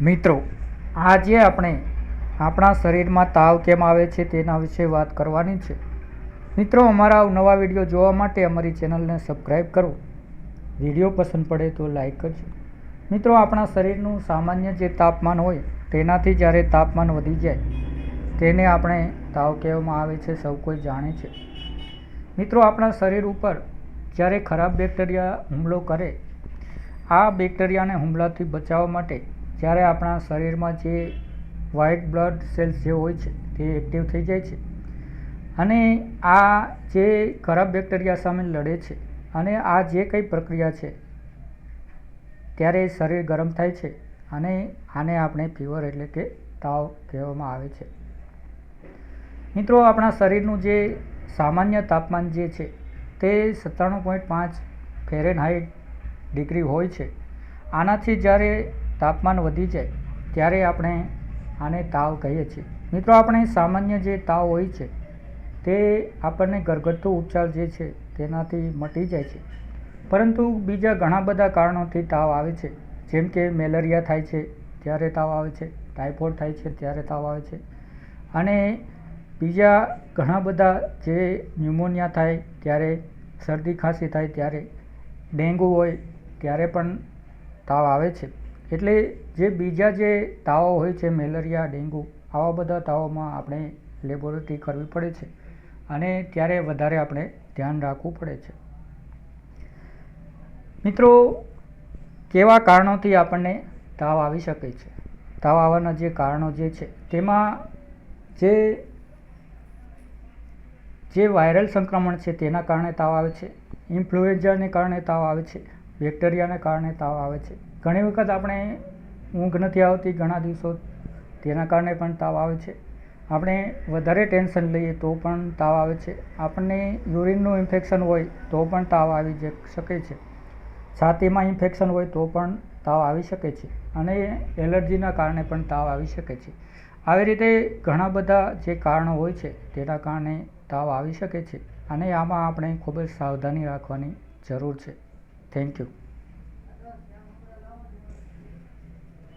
મિત્રો, આજે આપણે આપણા શરીરમાં તાવ કેમ આવે છે તેના વિશે વાત કરવાની છે. મિત્રો, અમારા નવા વીડિયો જોવા માટે અમારી ચેનલને સબસ્ક્રાઈબ કરો. વીડિયો પસંદ પડે તો લાઈક કરજો. મિત્રો, આપણા શરીરનું સામાન્ય જે તાપમાન હોય, તેનાથી જ્યારે તાપમાન વધી જાય, તેને આપણે તાવ કહેવામાં આવે છે, સૌ કોઈ જાણે છે. મિત્રો, આપણા શરીર ઉપર જ્યારે ખરાબ બેક્ટેરિયા હુમલો કરે, આ બેક્ટેરિયાને હુમલાથી બચાવવા માટે જ્યારે આપણા શરીરમાં જે વ્હાઇટ બ્લડ સેલ્સ જે હોય છે, તે એક્ટિવ થઈ જાય છે. અને આ જે ખરાબ બેક્ટેરિયા સામે લડે છે અને આ જે કંઈ પ્રક્રિયા છે, ત્યારે શરીર ગરમ થાય છે અને આને આપણે ફીવર એટલે કે તાવ કહેવામાં આવે છે. મિત્રો, આપણા શરીરનું જે સામાન્ય તાપમાન જે છે, તે સત્તાણું પોઈન્ટ પાંચ ફેરેનહાઇટ ડિગ્રી હોય છે. આનાથી જ્યારે તાપમાન વધી જાય, ત્યારે આપણે આને તાવ કહીએ છીએ. મિત્રો, આપણે સામાન્ય જે તાવ હોય છે, તે આપણને ઘરગથ્થુ ઉપચાર જે છે, તેનાથી મટી જાય છે. પરંતુ બીજા ઘણા બધા કારણોથી તાવ આવે છે. જેમ કે મેલેરિયા થાય છે, ત્યારે તાવ આવે છે ટાઇફોઇડ થાય છે, ત્યારે તાવ આવે છે. અને બીજા ઘણા બધા જે ન્યુમોનિયા થાય, ત્યારે શરદી ખાંસી થાય, ત્યારે ડેન્ગુ હોય, ત્યારે પણ તાવ આવે છે. એટલે જે બીજા જે તાવ હોય છે, મેલેરિયા, ડેન્ગુ, આવા બધા તાવોમાં આપણે લેબોરેટરી કરવી પડે છે અને ત્યારે વધારે આપણે ધ્યાન રાખવું પડે છે. મિત્રો, કેવા કારણોથી આપણને તાવ આવી શકે છે? તાવ આવવાના જે કારણો જે છે, તેમાં જે જે વાયરલ સંક્રમણ છે, તેના કારણે તાવ આવે છે. ઇન્ફ્લુએન્ઝાને કારણે તાવ આવે છે. બેક્ટેરિયાને કારણે તાવ આવે છે. ઘણી વખત આપણે ઊંઘ નથી આવતી ઘણા દિવસો તેના કારણે પણ તાવ આવે છે. આપણે વધારે ટેન્શન લઈએ તો પણ તાવ આવે છે. આપણને યુરિનનું ઇન્ફેક્શન હોય તો પણ તાવ આવી શકે છે. છાતીમાં ઇન્ફેક્શન હોય તો પણ તાવ આવી શકે છે અને એલર્જીના કારણે પણ તાવ આવી શકે છે. આવી રીતે ઘણા બધા જે કારણો હોય છે તેના કારણે તાવ આવી શકે છે અને આમાં આપણે ખૂબ જ સાવધાની રાખવાની જરૂર છે. Thank you.